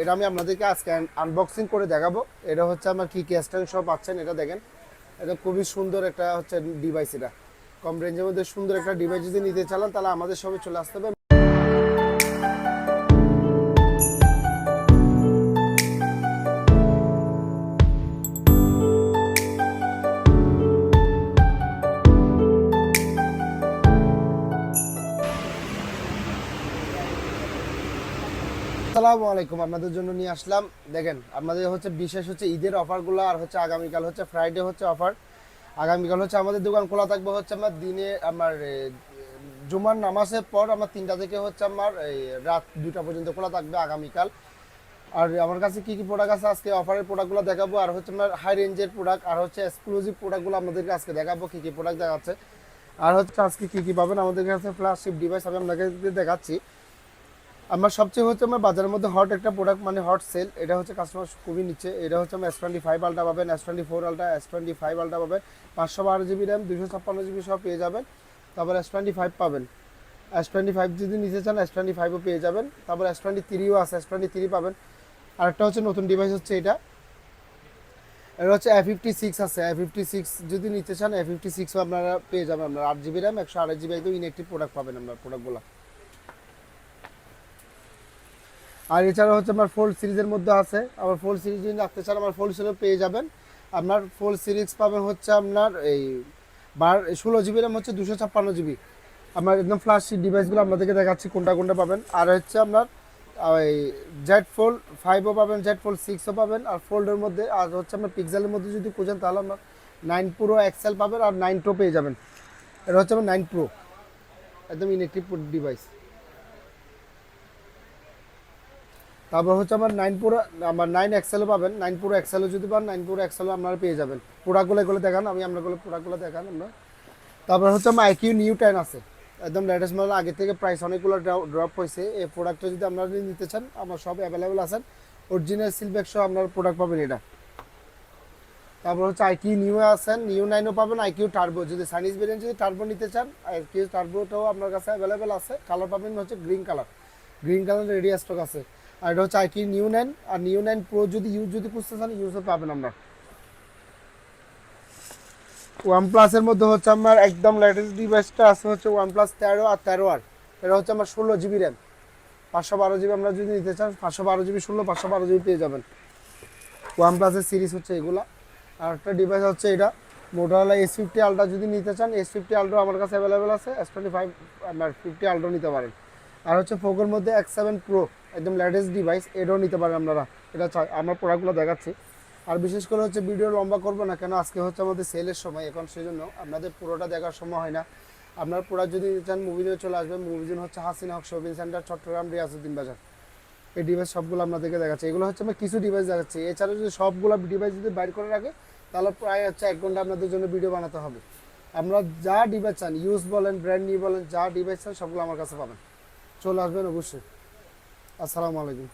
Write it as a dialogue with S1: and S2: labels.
S1: এটা আমি আপনাদেরকে আজকে আনবক্সিং করে দেখাবো। এটা হচ্ছে আমার কি কি স্ট্যান্ড সব পাচ্ছেন এটা দেখেন। এটা খুবই সুন্দর একটা হচ্ছে ডিভাইস এটা। কম রেঞ্জের মধ্যে সুন্দর একটা ডিভাইস যদি নিতে চালান তাহলে আমাদের সবে চলে আসতে হবে। আসসালামু আলাইকুম। আপনাদের জন্য নিয়ে আসলাম। দেখেন, আপনাদের হচ্ছে বিশেষ হচ্ছে ঈদের অফারগুলো আর হচ্ছে আগামীকাল হচ্ছে ফ্রাইডে হচ্ছে অফার। আগামীকাল হচ্ছে আমাদের দোকান খোলা থাকবে হচ্ছে আমার দিনে আমার জুমার নামাজের পর আমার তিনটা থেকে হচ্ছে আমার রাত দুটা পর্যন্ত খোলা থাকবে আগামীকাল। আর আমার কাছে কি কি প্রোডাক্ট আছে আজকে অফারের প্রোডাক্টগুলো দেখাবো। আর হচ্ছে আমার হাই রেঞ্জের প্রোডাক্ট আর হচ্ছে এক্সক্লুসিভ প্রোডাক্টগুলো আপনাদেরকে আজকে দেখাবো কি কি প্রোডাক্ট দেখাচ্ছে। আর হচ্ছে আজকে কি কি পাবেন আমাদের কাছে ফ্ল্যাশিপ ডিভাইস আমি আপনাকে দেখাচ্ছি। আমার সবচেয়ে হচ্ছে আমার বাজারের মধ্যে হট একটা প্রোডাক্ট মানে হট সেল এটা হচ্ছে কাস্টমার খুবই নিচ্ছে। এটা হচ্ছে আমার এস টোয়েন্টি ফাইভ আলটা পাবেন S twenty four ultra S twenty five ultra পাবেন। পাঁচশো বারো জিবি র্যাম দুশো ছাপ্পান্ন জিবি সব পেয়ে যাবেন। তারপর এস টোয়েন্টি ফাইভ পাবেন। এস টোয়েন্টি ফাইভ যদি নিতে চান এস টোয়েন্টি ফাইভও পেয়ে যাবেন। তারপর এস টোয়েন্টি থ্রিও আছে এস টোয়েন্টি থ্রি পাবেন। আরেকটা হচ্ছে নতুন ডিভাইস হচ্ছে এটা। এটা হচ্ছে এ ফিফটি সিক্স আছে। এ ফিফটি সিক্স যদি নিতে চান এ ফিফটি সিক্সও আপনারা পেয়ে যাবেন। আপনারা আট জিবি র্যাম একশো আড়াই জিবি একদম ইনএক্টিভ প্রোডাক্ট পাবেন আপনার প্রোডাক্টগুলো আর এছাড়া হচ্ছে আমার ফোল্ড সিরিজের মধ্যে আছে। আবার ফোল্ড সিরিজ যদি রাখতে চান, আমার ফোল্ড সিরিজ পেয়ে যাবেন। আপনার ফোল্ড সিরিজ পাবেন হচ্ছে আপনার এই বার ষোলো জিবি র্যাম হচ্ছে দুশো ছাপ্পান্ন জিবি আপনার একদম ফ্লাশ ডিভাইসগুলো আপনাদেরকে দেখাচ্ছি, কোনটা কোনটা পাবেন। আর হচ্ছে আপনার ওই জেড ফোল্ড ফাইভও পাবেন জেড ফোল্ড সিক্সও পাবেন। আর ফোল্ডের মধ্যে, আর হচ্ছে আপনার পিক্সেলের মধ্যে যদি খুঁজেন, তাহলে আপনার নাইন প্রো এক্সেল পাবেন আর নাইন প্রো পেয়ে যাবেন। এটা হচ্ছে আমার নাইন প্রো একদম ইনেকটিভ ডিভাইস তারপর হচ্ছে আমার নাইন পুরো আমার নাইন এক্সেলও পাবেন। নাইন পুরো এক্সেলও যদি পান নাইন পুরো এক্সেলও আপনারা পেয়ে যাবেন। প্রোডাক্টগুলো এগুলো দেখান, আমি আপনাগুলো প্রোডাক্টগুলো দেখান আমরা। তারপর হচ্ছে আমার আইকিউ নিউ টেন আছে। একদম লেটেস্ট মডেল আগে থেকে প্রাইস অনেকগুলো ড্রপ হয়েছে। এই প্রোডাক্টটা যদি আপনারা নিতে চান, আমার সব অ্যাভেলেবেল আছেন অরিজিনাল সিলব্যাক সহ আপনার প্রোডাক্ট পাবেন এটা। তারপর হচ্ছে আইকিউ নিউ আছেন নিউ নাইনও পাবেন। আইকিউ টার্বো যদি সাইনিজ ভেরিয়েন্ট যদি টার্বো নিতে চান আইকিউ টার্বোটাও আপনার কাছে অ্যাভেলেবেল আছে। কালার পাবেন হচ্ছে green colour green colour ready stock আছে। আর এটা হচ্ছে আইকিউ নিউ নাইন আর নিউ নাইন প্রো যদি ইউজ যদি খুঁজতে চান ইউজও পাবেন আমরা। ওয়ান প্লাসের মধ্যে হচ্ছে আমার একদম লেটেস্ট ডিভাইসটা আছে হচ্ছে ওয়ান প্লাস তেরো আর তেরো আর। এটা হচ্ছে আমার ষোলো জিবি র্যাম পাঁচশো বারো জিবি আমরা যদি নিতে চান, পাঁচশো বারো জিবি ষোলো, পাঁচশো বারো জিবি পেয়ে যাবেন। ওয়ান প্লাসের সিরিজ হচ্ছে এগুলা। আর একটা ডিভাইস হচ্ছে এটা মোটরওয়ালা এস ফিফটি আলট্রা যদি নিতে চান এস ফিফটি আলট্রা আমার কাছে অ্যাভেলেবেল আছে এস টোয়েন্টি ফাইভ আপনার ফিফটি আলট্রা নিতে পারেন। আর হচ্ছে ফোকের মধ্যে এক্স সেভেন প্রো একদম লেটেস্ট ডিভাইস এটাও নিতে পারেন আপনারা। এটা চাই আমরা প্রোডাক্টগুলো দেখাচ্ছি। আর বিশেষ করে হচ্ছে ভিডিও লম্বা করব না, কেন? আজকে হচ্ছে আমাদের সেলের সময়, এখন সেই জন্য আপনাদের পুরোটা দেখার সময় হয় না। আপনার প্রোডাক্ট যদি চান মুভিজনে চলে আসবেন। মুভিজন হচ্ছে হাসিনা হক শপিং সেন্টার, চট্টগ্রাম রিয়াসুদ্দিন বাজার। এই ডিভাইস সবগুলো আপনাদেরকে দেখাচ্ছে। এগুলো হচ্ছে আমি কিছু ডিভাইস দেখাচ্ছি। এছাড়া যদি সবগুলো ডিভাইস যদি বাইর করে রাখে, তাহলে প্রায় হচ্ছে এক ঘণ্টা আপনাদের জন্য ভিডিও বানাতে হবে। আমরা যা ডিভাইস চান ইউজ বলেন ব্র্যান্ড নিউ বলেন, যা ডিভাইস চান, সবগুলো আমার কাছে পাবেন। চলে আসবেন অবশ্যই। আসসালামু আলাইকুম।